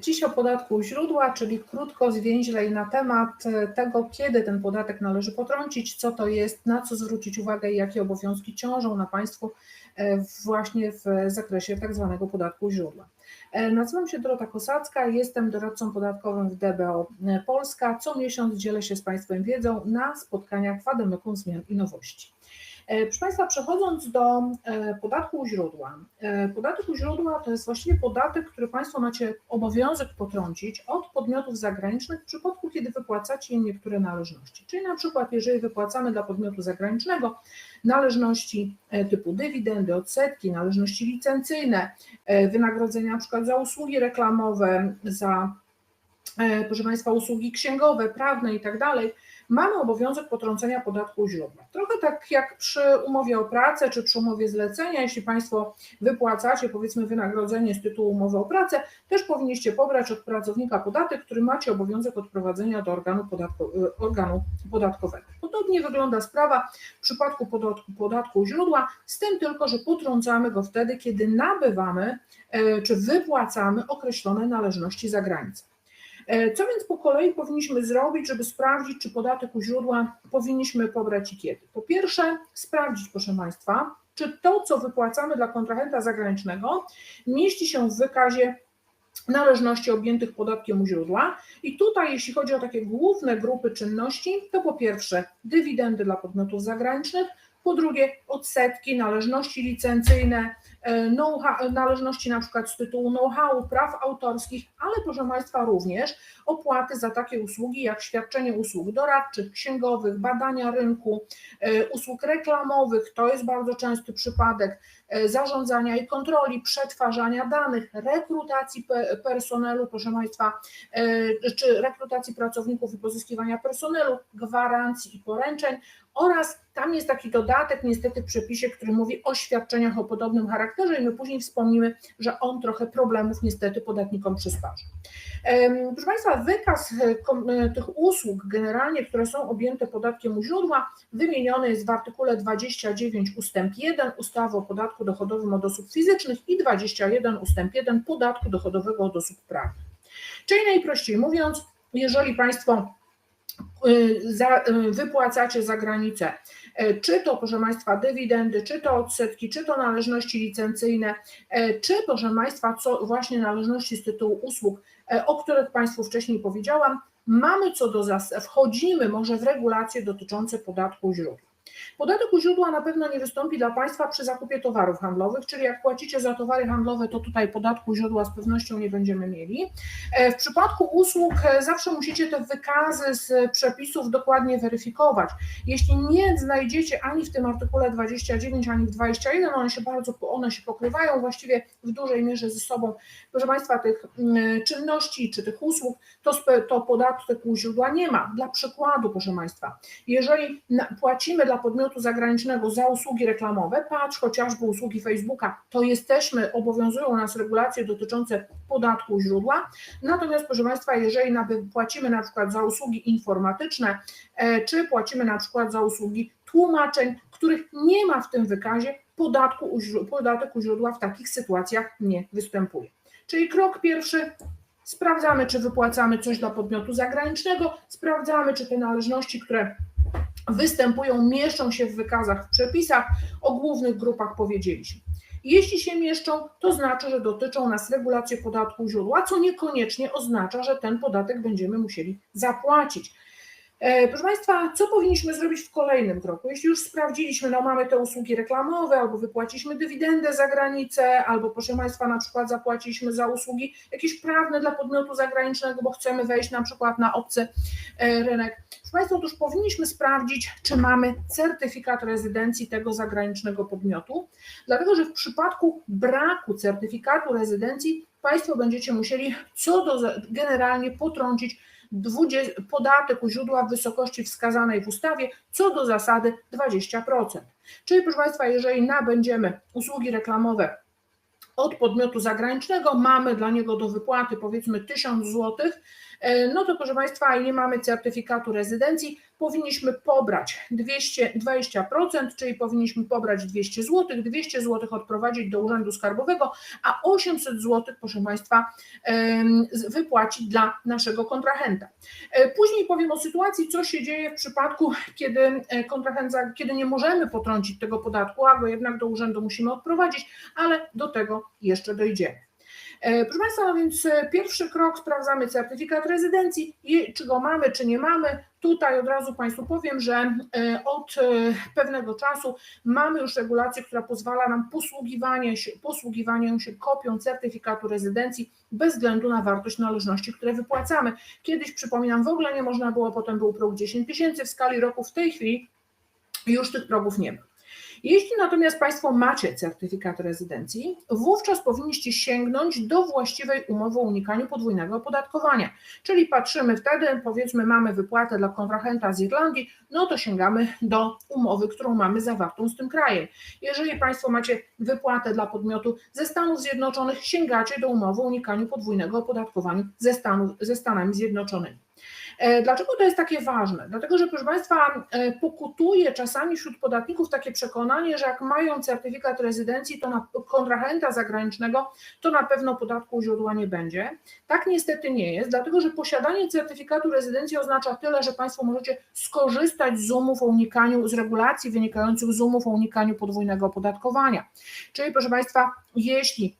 Dziś o podatku źródła, czyli krótko, zwięźlej na temat tego, kiedy ten podatek należy potrącić, co to jest, na co zwrócić uwagę i jakie obowiązki ciążą na Państwu e, właśnie w zakresie tak zwanego podatku źródła. E, nazywam się Dorota Kosacka, jestem doradcą podatkowym w DBO Polska. Co miesiąc dzielę się z Państwem wiedzą na spotkaniach Fademekum Zmian i Nowości. E, proszę Państwa, przechodząc do e, podatku u źródła. E, podatek u źródła to jest właściwie podatek, który Państwo macie obowiązek potrącić od podmiotów zagranicznych w przypadku, kiedy wypłacacie im niektóre należności. Czyli na przykład, jeżeli wypłacamy dla podmiotu zagranicznego należności typu dywidendy, odsetki, należności licencyjne, wynagrodzenia na przykład za usługi reklamowe, za proszę Państwa, usługi księgowe, prawne i tak dalej, mamy obowiązek potrącenia podatku źródła. Trochę tak jak przy umowie o pracę czy przy umowie zlecenia, jeśli Państwo wypłacacie powiedzmy wynagrodzenie z tytułu umowy o pracę, też powinniście pobrać od pracownika podatek, który macie obowiązek odprowadzenia do organu, y, organu podatkowego. Podobnie wygląda sprawa w przypadku podatku, podatku źródła, z tym tylko, że potrącamy go wtedy, kiedy nabywamy y, czy wypłacamy określone należności za granicą. E, co więc po kolei powinniśmy zrobić, żeby sprawdzić, czy podatek u źródła powinniśmy pobrać i kiedy? Po pierwsze, sprawdzić, proszę Państwa, czy to, co wypłacamy dla kontrahenta zagranicznego, mieści się w wykazie należności objętych podatkiem u źródła. I tutaj, jeśli chodzi o takie główne grupy czynności, to po pierwsze dywidendy dla podmiotów zagranicznych, po drugie odsetki, należności licencyjne, należności na przykład z tytułu know-how, praw autorskich, ale proszę Państwa również opłaty za takie usługi jak świadczenie usług doradczych, księgowych, badania rynku, e, usług reklamowych, to jest bardzo częsty przypadek, e, zarządzania i kontroli, przetwarzania danych, rekrutacji personelu, proszę Państwa, czy rekrutacji pracowników i pozyskiwania personelu, gwarancji i poręczeń oraz tam jest taki dodatek niestety w przepisie, który mówi o świadczeniach o podobnym charakterze i my później wspomnimy, że on trochę problemów niestety podatnikom przysparza. Proszę Państwa, wykaz e, e, tych usług generalnie, które są objęte podatkiem u źródła, wymieniony jest w artykule 29 ustęp 1 ustawy o podatku dochodowym od osób fizycznych i 21 ustęp 1 podatku dochodowego od osób prawnych. Czyli najprościej mówiąc, jeżeli Państwo y, wypłacacie za granicę E, czy to, proszę Państwa, dywidendy, czy to odsetki, czy to należności licencyjne, e, czy, proszę Państwa, co właśnie należności z tytułu usług, e, o których Państwu wcześniej powiedziałam, mamy co do zasad, wchodzimy może w regulacje dotyczące podatku źródła. Podatek u źródła na pewno nie wystąpi dla Państwa przy zakupie towarów handlowych, czyli jak płacicie za towary handlowe, to tutaj podatku źródła z pewnością nie będziemy mieli. E, w przypadku usług e, zawsze musicie te wykazy z przepisów dokładnie weryfikować. Jeśli nie znajdziecie ani w tym artykule 29, ani w 21, one się bardzo one się pokrywają właściwie w dużej mierze ze sobą. Proszę Państwa, tych mm, czynności czy tych usług, to, to podatku źródła nie ma. Dla przykładu, proszę Państwa, jeżeli płacimy dla podmiotu zagranicznego za usługi reklamowe, patrz chociażby usługi Facebooka, to jesteśmy, obowiązują nas regulacje dotyczące podatku źródła. Natomiast, proszę Państwa, jeżeli płacimy na przykład za usługi informatyczne, e, czy płacimy na przykład za usługi tłumaczeń, których nie ma w tym wykazie, podatku, podatek u źródła w takich sytuacjach nie występuje. Czyli krok pierwszy, sprawdzamy, czy wypłacamy coś dla podmiotu zagranicznego, sprawdzamy, czy te należności, które występują, mieszczą się w wykazach, w przepisach, o głównych grupach powiedzieliśmy. Jeśli się mieszczą, to znaczy, że dotyczą nas regulacje podatku źródła, co niekoniecznie oznacza, że ten podatek będziemy musieli zapłacić. E, proszę Państwa, co powinniśmy zrobić w kolejnym kroku? Jeśli już sprawdziliśmy, no mamy te usługi reklamowe, albo wypłaciliśmy dywidendę za granicę, albo proszę Państwa, na przykład zapłaciliśmy za usługi jakieś prawne dla podmiotu zagranicznego, bo chcemy wejść na przykład na obcy e, rynek. Proszę Państwa, otóż powinniśmy sprawdzić, czy mamy certyfikat rezydencji tego zagranicznego podmiotu, dlatego że w przypadku braku certyfikatu rezydencji Państwo będziecie musieli co do generalnie potrącić 20, podatek u źródła w wysokości wskazanej w ustawie, co do zasady 20%. Czyli proszę Państwa, jeżeli nabędziemy usługi reklamowe od podmiotu zagranicznego, mamy dla niego do wypłaty powiedzmy 1000 zł, e, no to proszę Państwa, nie mamy certyfikatu rezydencji, powinniśmy pobrać 220%, czyli powinniśmy pobrać 200 zł, 200 zł odprowadzić do Urzędu Skarbowego, a 800 zł, proszę Państwa, wypłacić dla naszego kontrahenta. E, później powiem o sytuacji, co się dzieje w przypadku, kiedy e, kontrahent, kiedy nie możemy potrącić tego podatku, a go jednak do urzędu musimy odprowadzić, ale do tego jeszcze dojdziemy. E, proszę Państwa, no więc e, pierwszy krok, sprawdzamy certyfikat rezydencji, czy go mamy, czy nie mamy. Tutaj od razu Państwu powiem, że e, od pewnego czasu mamy już regulację, która pozwala nam posługiwanie się, posługiwanie się kopią certyfikatu rezydencji bez względu na wartość należności, które wypłacamy. Kiedyś, przypominam, w ogóle nie można było, potem był próg 10 tysięcy w skali roku, w tej chwili już tych progów nie ma. Jeśli natomiast Państwo macie certyfikat rezydencji, wówczas powinniście sięgnąć do właściwej umowy o unikaniu podwójnego opodatkowania. Czyli patrzymy wtedy, powiedzmy, mamy wypłatę dla kontrahenta z Irlandii, no to sięgamy do umowy, którą mamy zawartą z tym krajem. Jeżeli Państwo macie wypłatę dla podmiotu ze Stanów Zjednoczonych, sięgacie do umowy o unikaniu podwójnego opodatkowania ze, Stanów, ze Stanami Zjednoczonymi. E, dlaczego to jest takie ważne? Dlatego, że proszę Państwa, e, pokutuje czasami wśród podatników takie przekonanie, że jak mają certyfikat rezydencji, to na kontrahenta zagranicznego, to na pewno podatku u źródła nie będzie. Tak niestety nie jest, dlatego że posiadanie certyfikatu rezydencji oznacza tyle, że Państwo możecie skorzystać z umów o unikaniu, z regulacji wynikających z umów o unikaniu podwójnego opodatkowania. Czyli proszę Państwa, jeśli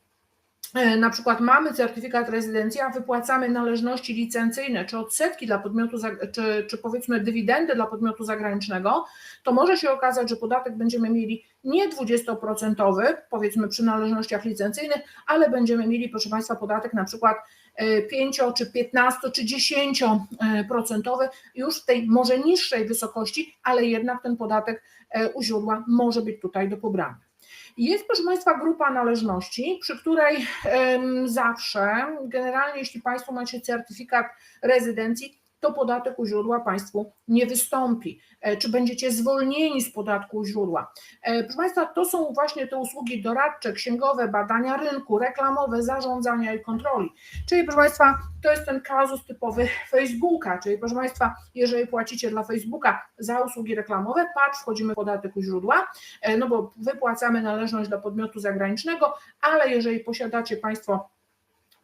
na przykład mamy certyfikat rezydencji, a wypłacamy należności licencyjne czy odsetki dla podmiotu, czy, czy powiedzmy dywidendy dla podmiotu zagranicznego, to może się okazać, że podatek będziemy mieli nie 20% powiedzmy przy należnościach licencyjnych, ale będziemy mieli, proszę Państwa, podatek na przykład 5 e, czy 15 czy 10% już w tej może niższej wysokości, ale jednak ten podatek e, u źródła może być tutaj do pobrania. Jest, proszę Państwa, grupa należności, przy której zawsze, generalnie jeśli Państwo macie certyfikat rezydencji, to podatek u źródła Państwu nie wystąpi. E, czy będziecie zwolnieni z podatku u źródła? E, proszę Państwa, to są właśnie te usługi doradcze, księgowe, badania rynku, reklamowe, zarządzania i kontroli. Czyli, proszę Państwa, to jest ten kazus typowy Facebooka, czyli, proszę Państwa, jeżeli płacicie dla Facebooka za usługi reklamowe, patrz, wchodzimy w podatek u źródła, e, no bo wypłacamy należność do podmiotu zagranicznego, ale jeżeli posiadacie Państwo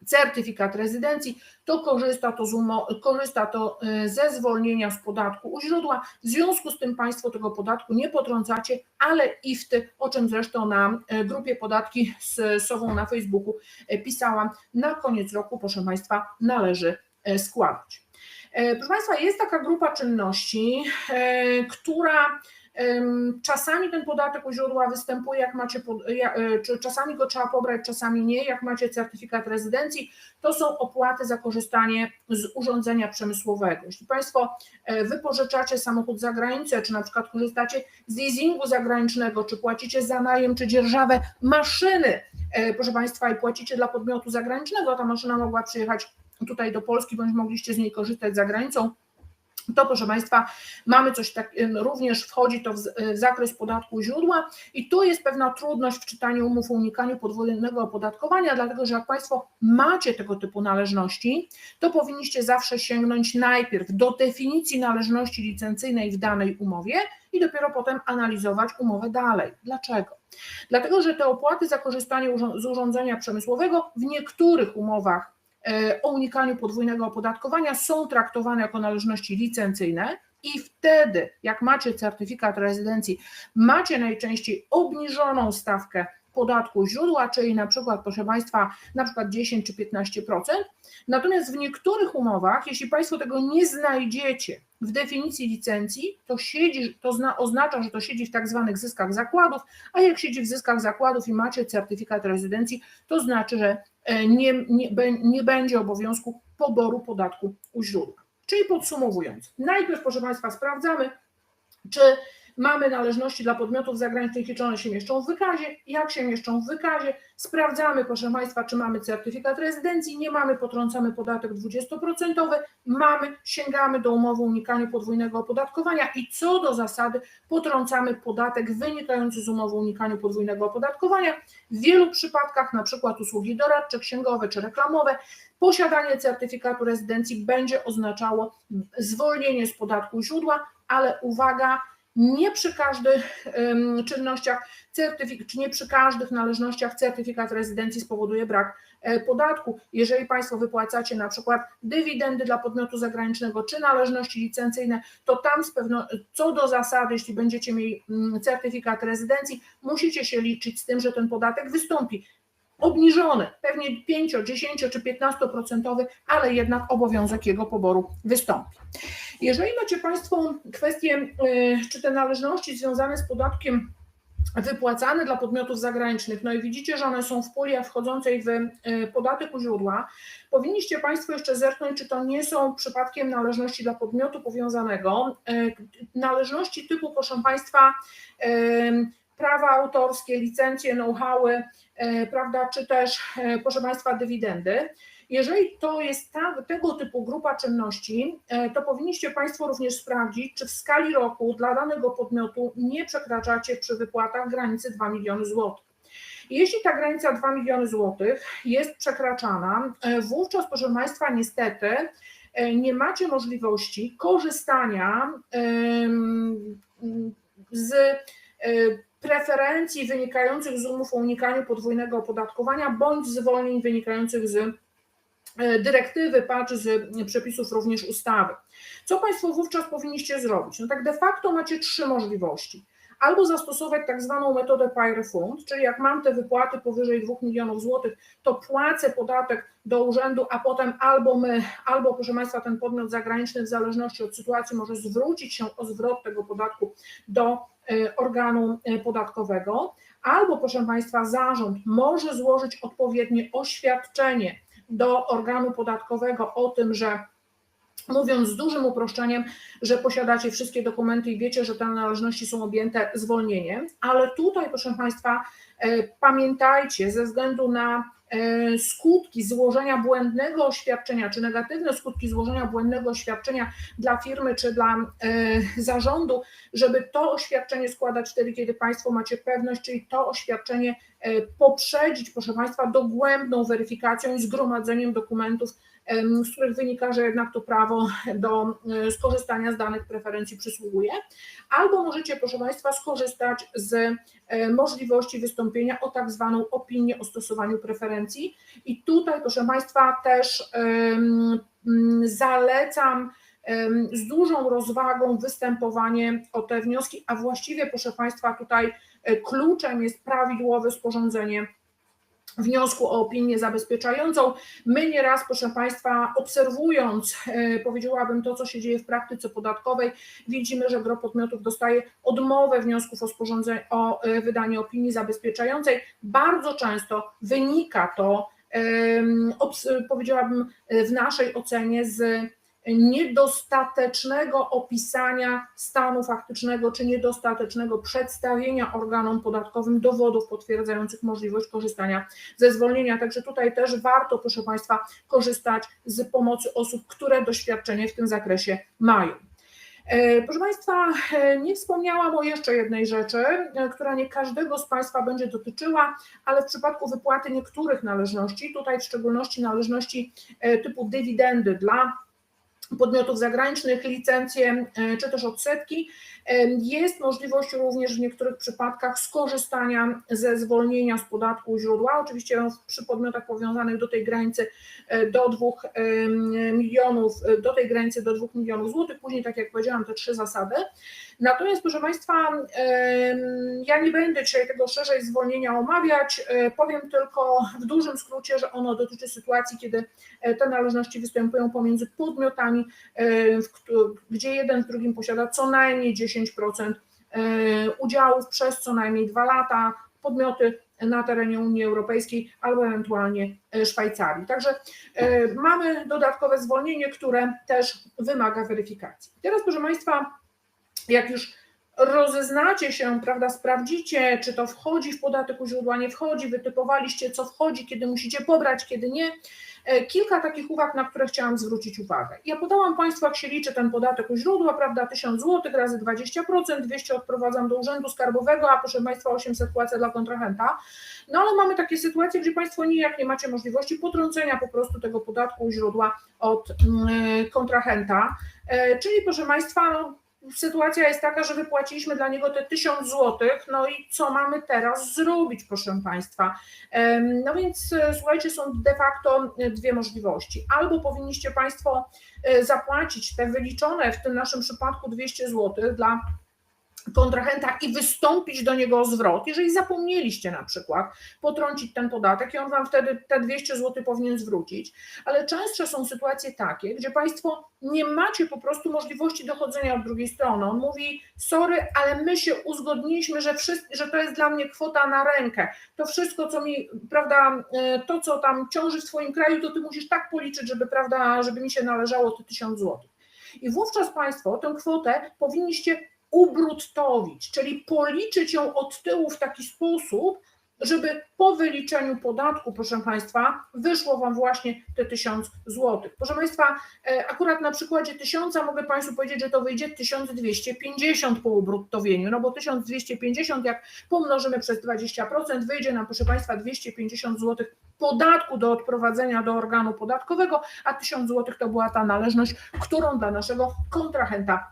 certyfikat rezydencji, to korzysta to, z umo- korzysta to y, ze zwolnienia z podatku u źródła. W związku z tym Państwo tego podatku nie potrącacie, ale IFTY, o czym zresztą na y, grupie podatki z Sową na Facebooku y, pisałam, na koniec roku, proszę Państwa, należy składać. Proszę Państwa, jest taka grupa czynności, która Czasami ten podatek u źródła występuje, jak macie, e, czasami go trzeba pobrać, czasami nie. Jak macie certyfikat rezydencji, to są opłaty za korzystanie z urządzenia przemysłowego. Jeśli Państwo e, wypożyczacie samochód za granicę, czy na przykład korzystacie z leasingu zagranicznego, czy płacicie za najem, czy dzierżawę maszyny, e, proszę Państwa, i płacicie dla podmiotu zagranicznego, ta maszyna mogła przyjechać tutaj do Polski, bądź mogliście z niej korzystać za granicą to proszę Państwa, mamy coś tak, również wchodzi to w, w, zakres podatku źródła i tu jest pewna trudność w czytaniu umów o unikaniu podwójnego opodatkowania, dlatego że jak Państwo macie tego typu należności, to powinniście zawsze sięgnąć najpierw do definicji należności licencyjnej w danej umowie i dopiero potem analizować umowę dalej. Dlaczego? Dlatego, że te opłaty za korzystanie z urządzenia przemysłowego w niektórych umowach o unikaniu podwójnego opodatkowania są traktowane jako należności licencyjne i wtedy, jak macie certyfikat rezydencji, macie najczęściej obniżoną stawkę podatku źródła, czyli na przykład, proszę Państwa, na przykład 10 czy 15%. Natomiast w niektórych umowach, jeśli Państwo tego nie znajdziecie w definicji licencji, to, siedzi, to zna, oznacza, że to siedzi w tak zwanych zyskach zakładów, a jak siedzi w zyskach zakładów i macie certyfikat rezydencji, to znaczy, że e, nie, nie, nie będzie obowiązku poboru podatku u źródła. Czyli podsumowując, najpierw, proszę Państwa, sprawdzamy, czy Mamy należności dla podmiotów zagranicznych i czy one się mieszczą w wykazie. Jak się mieszczą w wykazie? Sprawdzamy, proszę Państwa, czy mamy certyfikat rezydencji. Nie mamy, potrącamy podatek 20%. Mamy, sięgamy do umowy o unikaniu podwójnego opodatkowania i co do zasady potrącamy podatek wynikający z umowy o unikaniu podwójnego opodatkowania. W wielu przypadkach, na przykład usługi doradcze, księgowe czy reklamowe, posiadanie certyfikatu rezydencji będzie oznaczało zwolnienie z podatku źródła ale uwaga, nie przy każdych czynnościach certyfik, czy nie przy każdych należnościach certyfikat rezydencji spowoduje brak e, podatku. Jeżeli Państwo wypłacacie na przykład dywidendy dla podmiotu zagranicznego czy należności licencyjne, to tam z pewno, co do zasady, jeśli będziecie mieli mm, certyfikat rezydencji, musicie się liczyć z tym, że ten podatek wystąpi. Obniżony, pewnie 5, 10 czy 15%, ale jednak obowiązek jego poboru wystąpi. Jeżeli macie Państwo kwestie, y, czy te należności związane z podatkiem wypłacane dla podmiotów zagranicznych, no i widzicie, że one są w puli wchodzącej w y, podatek u źródła, powinniście Państwo jeszcze zerknąć, czy to nie są przypadkiem należności dla podmiotu powiązanego, y, należności typu, proszę Państwa, prawa autorskie, licencje, know-howy, prawda, czy też, proszę Państwa, dywidendy. Jeżeli to jest ta, tego typu grupa czynności, e, to powinniście Państwo również sprawdzić, czy w skali roku dla danego podmiotu nie przekraczacie przy wypłatach granicy 2 miliony złotych. Jeśli ta granica 2 miliony złotych jest przekraczana, e, wówczas, proszę Państwa, niestety e, nie macie możliwości korzystania z preferencji wynikających z umów o unikaniu podwójnego opodatkowania bądź zwolnień wynikających z E, dyrektywy, patrz z przepisów również ustawy. Co Państwo wówczas powinniście zrobić? No tak de facto macie trzy możliwości. Albo zastosować tak zwaną metodę pay refund, czyli jak mam te wypłaty powyżej 2 milionów złotych, to płacę podatek do urzędu, a potem albo my, albo proszę Państwa, ten podmiot zagraniczny w zależności od sytuacji może zwrócić się o zwrot tego podatku do e, organu e, podatkowego, albo proszę Państwa, zarząd może złożyć odpowiednie oświadczenie do organu podatkowego o tym, że mówiąc z dużym uproszczeniem, że posiadacie wszystkie dokumenty i wiecie, że te należności są objęte zwolnieniem, ale tutaj, proszę Państwa, e, pamiętajcie, ze względu na e, skutki złożenia błędnego oświadczenia, czy negatywne skutki złożenia błędnego oświadczenia dla firmy czy dla e, zarządu, żeby to oświadczenie składać wtedy, kiedy Państwo macie pewność, czyli to oświadczenie poprzedzić, proszę Państwa, dogłębną weryfikacją i zgromadzeniem dokumentów, z których wynika, że jednak to prawo do e, skorzystania z danych preferencji przysługuje, albo możecie, proszę Państwa, skorzystać z e, możliwości wystąpienia o tak zwaną opinię o stosowaniu preferencji. I tutaj, proszę Państwa, też zalecam z dużą rozwagą występowanie o te wnioski, a właściwie, proszę Państwa, tutaj e, kluczem jest prawidłowe sporządzenie wniosku o opinię zabezpieczającą. My nieraz, proszę Państwa, obserwując, e, powiedziałabym to, co się dzieje w praktyce podatkowej, widzimy, że gro podmiotów dostaje odmowę wniosków o o e, wydanie opinii zabezpieczającej. Bardzo często wynika to, powiedziałabym, w naszej ocenie z niedostatecznego opisania stanu faktycznego czy niedostatecznego przedstawienia organom podatkowym dowodów potwierdzających możliwość korzystania ze zwolnienia. Także tutaj też warto, proszę Państwa, korzystać z pomocy osób, które doświadczenie w tym zakresie mają. E, proszę Państwa, e, nie wspomniałam o jeszcze jednej rzeczy, e, która nie każdego z Państwa będzie dotyczyła, ale w przypadku wypłaty niektórych należności, tutaj w szczególności należności typu dywidendy dla podmiotów zagranicznych, licencje e, czy też odsetki. E, jest możliwość również w niektórych przypadkach skorzystania ze zwolnienia z podatku źródła, oczywiście przy podmiotach powiązanych do tej granicy e, do 2 milionów, do tej granicy do 2 milionów złotych, później tak jak powiedziałam te trzy zasady. Natomiast proszę Państwa, ja nie będę dzisiaj tego szerzej zwolnienia omawiać, powiem tylko w dużym skrócie, że ono dotyczy sytuacji, kiedy te należności występują pomiędzy podmiotami, gdzie jeden w drugim posiada co najmniej 10% udziałów przez co najmniej dwa lata, podmioty na terenie Unii Europejskiej albo ewentualnie Szwajcarii. Także mamy dodatkowe zwolnienie, które też wymaga weryfikacji. Teraz, proszę Państwa, jak już rozeznacie się, prawda, sprawdzicie, czy to wchodzi w podatek u źródła, nie wchodzi, wytypowaliście, co wchodzi, kiedy musicie pobrać, kiedy nie. E, kilka takich uwag, na które chciałam zwrócić uwagę. Ja podałam Państwu, jak się liczy ten podatek u źródła, prawda, 1000 zł razy 20%, 200 odprowadzam do Urzędu Skarbowego, a proszę Państwa 800 płacę dla kontrahenta. No ale mamy takie sytuacje, gdzie Państwo nijak nie macie możliwości potrącenia po prostu tego podatku u źródła od mm, kontrahenta, e, czyli proszę Państwa, no, sytuacja jest taka, że wypłaciliśmy dla niego te 1000 złotych, no i co mamy teraz zrobić, proszę Państwa? No więc e, słuchajcie, są de facto dwie możliwości. Albo powinniście Państwo zapłacić te wyliczone w tym naszym przypadku 200 złotych dla kontrahenta i wystąpić do niego o zwrot, jeżeli zapomnieliście na przykład potrącić ten podatek i on wam wtedy te 200 zł powinien zwrócić, ale częstsze są sytuacje takie, gdzie państwo nie macie po prostu możliwości dochodzenia od drugiej strony. On mówi, sorry, ale my się uzgodniliśmy, że, wszyscy, że to jest dla mnie kwota na rękę. To wszystko, co mi, prawda, e, to co tam ciąży w swoim kraju, to ty musisz tak policzyć, żeby, prawda, żeby mi się należało te 1000 zł. I wówczas Państwo tę kwotę powinniście ubruttowić, czyli policzyć ją od tyłu w taki sposób, żeby po wyliczeniu podatku, proszę Państwa, wyszło Wam właśnie te 1000 zł. Proszę Państwa, e, akurat na przykładzie 1000 mogę Państwu powiedzieć, że to wyjdzie 1250 po ubruttowieniu, no bo 1250 jak pomnożymy przez 20%, wyjdzie nam, proszę Państwa, 250 zł podatku do odprowadzenia do organu podatkowego, a 1000 zł to była ta należność, którą dla naszego kontrahenta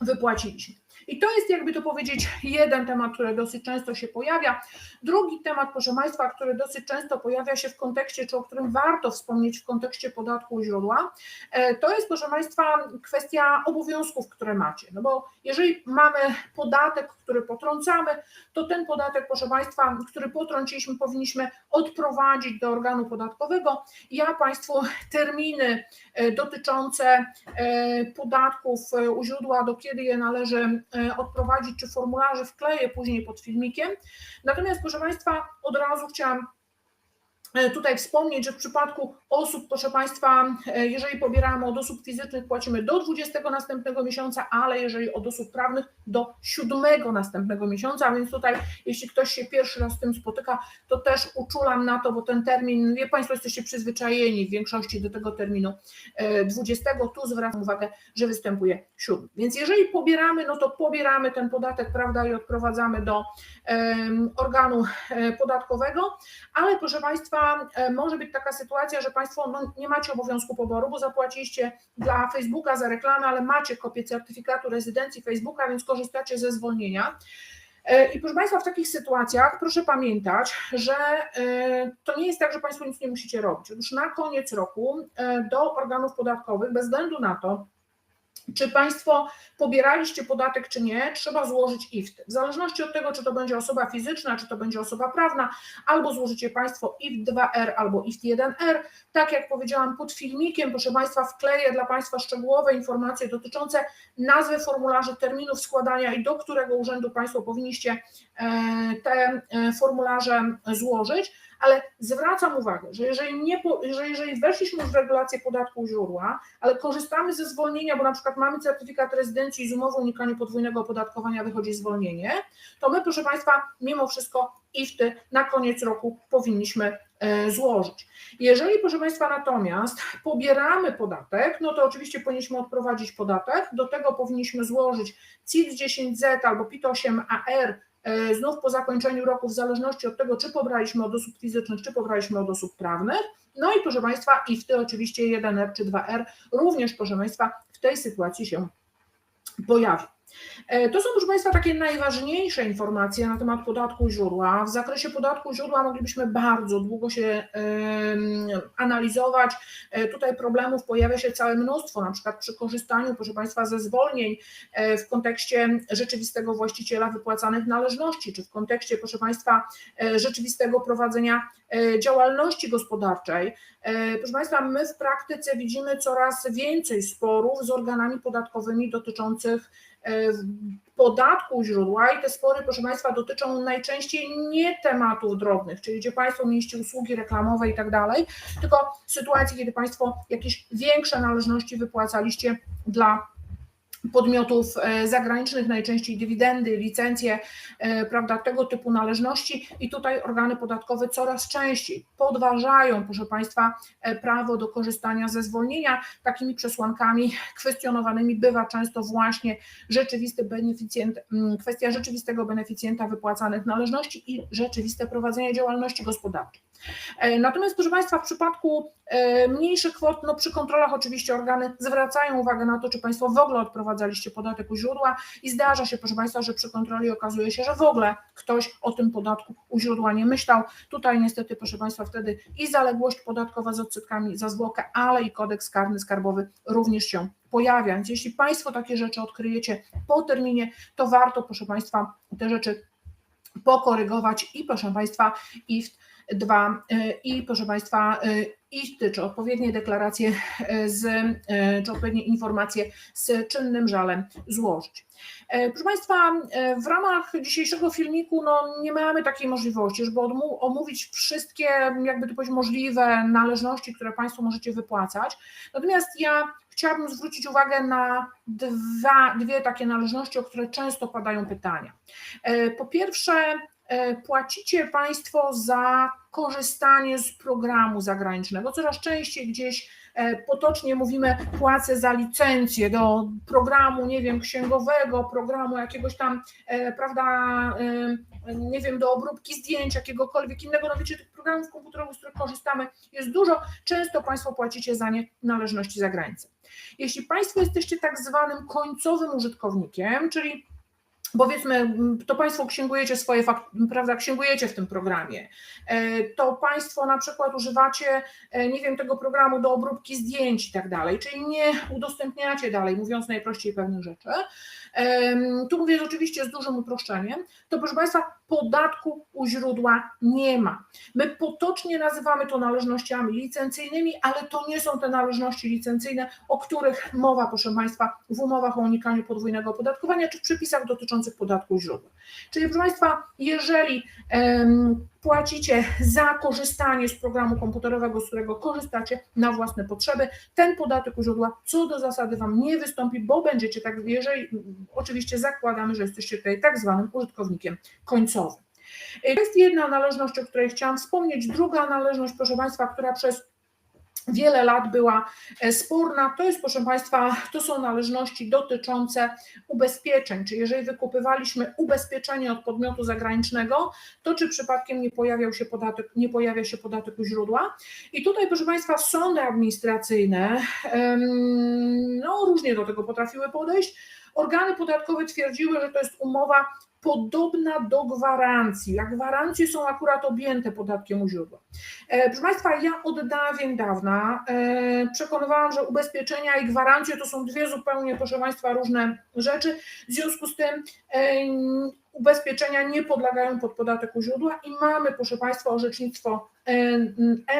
wypłaciliśmy. I to jest, jakby to powiedzieć, jeden temat, który dosyć często się pojawia. Drugi temat, proszę Państwa, który dosyć często pojawia się w kontekście, czy o którym warto wspomnieć w kontekście podatku źródła, e, to jest, proszę Państwa, kwestia obowiązków, które macie. No bo jeżeli mamy podatek, który potrącamy, to ten podatek, proszę Państwa, który potrąciliśmy, powinniśmy odprowadzić do organu podatkowego. Ja Państwu terminy e, dotyczące e, podatków u źródła, do kiedy je należy odprowadzić, czy formularze wkleję później pod filmikiem. Natomiast, proszę Państwa, od razu chciałam E, tutaj wspomnieć, że w przypadku osób, proszę Państwa, e, jeżeli pobieramy od osób fizycznych, płacimy do 20 następnego miesiąca, ale jeżeli od osób prawnych do 7 następnego miesiąca, więc tutaj, jeśli ktoś się pierwszy raz z tym spotyka, to też uczulam na to, bo ten termin, wie Państwo, jesteście przyzwyczajeni w większości do tego terminu 20, e, tu zwracam uwagę, że występuje 7. Więc jeżeli pobieramy, no to pobieramy ten podatek, prawda, i odprowadzamy do organu podatkowego, ale proszę Państwa, E, może być taka sytuacja, że Państwo no, nie macie obowiązku poboru, bo zapłaciliście dla Facebooka za reklamę, ale macie kopię certyfikatu rezydencji Facebooka, więc korzystacie ze zwolnienia. E, I proszę Państwa, w takich sytuacjach proszę pamiętać, że e, to nie jest tak, że Państwo nic nie musicie robić. Otóż na koniec roku do organów podatkowych, bez względu na to, czy Państwo pobieraliście podatek, czy nie, trzeba złożyć IFT. W zależności od tego, czy to będzie osoba fizyczna, czy to będzie osoba prawna, albo złożycie Państwo IFT 2R albo IFT 1R. Tak jak powiedziałam pod filmikiem, proszę Państwa, wkleję dla Państwa szczegółowe informacje dotyczące nazwy formularzy, terminów składania i do którego urzędu Państwo powinniście e, te e, formularze złożyć ale zwracam uwagę, że jeżeli, nie, że jeżeli weszliśmy już w regulację podatku źródła, ale korzystamy ze zwolnienia, bo na przykład mamy certyfikat rezydencji i z umową unikania podwójnego opodatkowania wychodzi zwolnienie, to my, proszę Państwa, mimo wszystko IFTY na koniec roku powinniśmy e, złożyć. Jeżeli, proszę Państwa, natomiast pobieramy podatek, no to oczywiście powinniśmy odprowadzić podatek, do tego powinniśmy złożyć CIT-10Z albo PIT-8AR E, znów po zakończeniu roku, w zależności od tego, czy pobraliśmy od osób fizycznych, czy pobraliśmy od osób prawnych. No i proszę Państwa, i w oczywiście 1R czy 2R również, proszę Państwa, w tej sytuacji się pojawi. E, to są, proszę Państwa, takie najważniejsze informacje na temat podatku źródła. W zakresie podatku źródła moglibyśmy bardzo długo się analizować. E, tutaj problemów pojawia się całe mnóstwo, na przykład przy korzystaniu, proszę Państwa, ze zwolnień e, w kontekście rzeczywistego właściciela wypłacanych należności, czy w kontekście, proszę Państwa, rzeczywistego prowadzenia działalności gospodarczej. Proszę Państwa, my w praktyce widzimy coraz więcej sporów z organami podatkowymi dotyczących podatku źródła i te spory, proszę Państwa, dotyczą najczęściej nie tematów drobnych, czyli gdzie Państwo mieliście usługi reklamowe i tak dalej, tylko sytuacji, kiedy Państwo jakieś większe należności wypłacaliście dla podmiotów e, zagranicznych, najczęściej dywidendy, licencje, e, prawda, tego typu należności i tutaj organy podatkowe coraz częściej podważają, proszę Państwa, e, prawo do korzystania ze zwolnienia. Takimi przesłankami kwestionowanymi bywa często właśnie rzeczywisty beneficjent, kwestia rzeczywistego beneficjenta wypłacanych należności i rzeczywiste prowadzenie działalności gospodarczej. E, natomiast, proszę Państwa, w przypadku e, mniejszych kwot, no przy kontrolach oczywiście organy zwracają uwagę na to, czy Państwo w ogóle odprowadzaliście podatek u źródła i zdarza się, proszę Państwa, że przy kontroli okazuje się, że w ogóle ktoś o tym podatku u źródła nie myślał. Tutaj niestety, proszę Państwa, wtedy i zaległość podatkowa z odsetkami za zwłokę, ale i kodeks karny skarbowy również się pojawia. Więc jeśli Państwo takie rzeczy odkryjecie po terminie, to warto, proszę Państwa, te rzeczy pokorygować i proszę Państwa, IFT 2 y, i proszę Państwa y, iść, czy odpowiednie deklaracje y, z, czy odpowiednie informacje z czynnym żalem złożyć. E, proszę Państwa, e, w ramach dzisiejszego filmiku no, nie mamy takiej możliwości, żeby omówić wszystkie, jakby to powiedzieć, możliwe należności, które Państwo możecie wypłacać. Natomiast ja chciałabym zwrócić uwagę na dwa, dwie takie należności, o które często padają pytania. E, po pierwsze, płacicie Państwo za korzystanie z programu zagranicznego. Coraz częściej gdzieś potocznie mówimy płacę za licencję do programu, nie wiem, księgowego, programu jakiegoś tam, prawda, nie wiem, do obróbki zdjęć, jakiegokolwiek innego. No wiecie, tych programów komputerowych, z których korzystamy jest dużo. Często Państwo płacicie za nie należności za granicą. Jeśli Państwo jesteście tak zwanym końcowym użytkownikiem, czyli powiedzmy, to Państwo księgujecie swoje, prawda, księgujecie w tym programie, to Państwo na przykład używacie, nie wiem, tego programu do obróbki zdjęć i tak dalej, czyli nie udostępniacie dalej, mówiąc najprościej pewnych rzeczy, tu mówię oczywiście z dużym uproszczeniem, to proszę Państwa, podatku u źródła nie ma. My potocznie nazywamy to należnościami licencyjnymi, ale to nie są te należności licencyjne, o których mowa, proszę Państwa, w umowach o unikaniu podwójnego opodatkowania czy w przepisach dotyczących podatku u źródła. Czyli proszę Państwa, jeżeli płacicie za korzystanie z programu komputerowego, z którego korzystacie na własne potrzeby. Ten podatek u źródła co do zasady Wam nie wystąpi, bo będziecie tak, jeżeli oczywiście zakładamy, że jesteście tutaj tak zwanym użytkownikiem końcowym. Jest jedna należność, o której chciałam wspomnieć. Druga należność, proszę Państwa, która przez wiele lat była e, sporna. To jest, proszę Państwa, to są należności dotyczące ubezpieczeń, czy jeżeli wykupywaliśmy ubezpieczenie od podmiotu zagranicznego, to czy przypadkiem nie pojawiał się podatek, nie pojawia się podatek u źródła. I tutaj, proszę Państwa, sądy administracyjne no, różnie do tego potrafiły podejść. Organy podatkowe twierdziły, że to jest umowa podobna do gwarancji, a gwarancje są akurat objęte podatkiem u źródła. E, proszę Państwa, ja od dawien dawna e, przekonywałam, że ubezpieczenia i gwarancje to są dwie zupełnie, proszę Państwa, różne rzeczy. W związku z tym e, ubezpieczenia nie podlegają pod podatek u źródła i mamy, proszę Państwa, orzecznictwo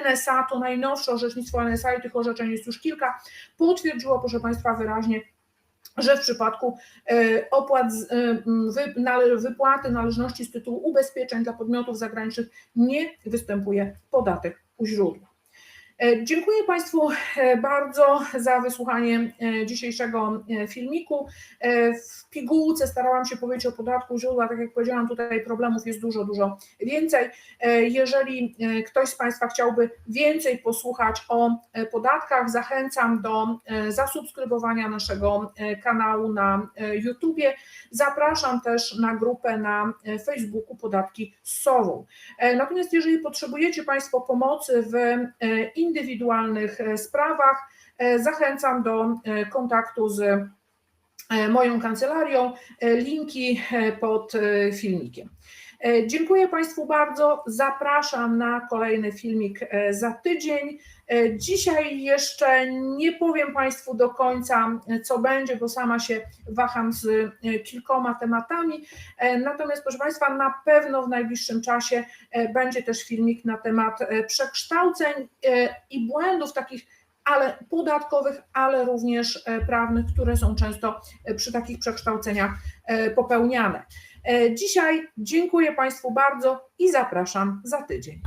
NSA, to najnowsze orzecznictwo NSA i tych orzeczeń jest już kilka, potwierdziło, proszę Państwa, wyraźnie, że w przypadku e, opłat, e, wypłaty należności z tytułu ubezpieczeń dla podmiotów zagranicznych nie występuje podatek u źródła. E, dziękuję Państwu e, bardzo za wysłuchanie e, dzisiejszego filmiku. W pigułce starałam się powiedzieć o podatku źródła, tak jak powiedziałam, tutaj problemów jest dużo, dużo więcej. Jeżeli ktoś z Państwa chciałby więcej posłuchać o podatkach, zachęcam do zasubskrybowania naszego kanału na YouTubie. Zapraszam też na grupę na Facebooku Podatki z Sową. Natomiast jeżeli potrzebujecie Państwo pomocy w indywidualnych e, sprawach. E, zachęcam do e, kontaktu z moją kancelarią. Linki pod filmikiem. Dziękuję Państwu bardzo. Zapraszam na kolejny filmik za tydzień. Dzisiaj jeszcze nie powiem Państwu do końca, co będzie, bo sama się waham z kilkoma tematami. Natomiast, proszę Państwa, na pewno w najbliższym czasie będzie też filmik na temat przekształceń i błędów takich ale podatkowych, ale również prawnych, które są często przy takich przekształceniach popełniane. Dzisiaj dziękuję Państwu bardzo i zapraszam za tydzień.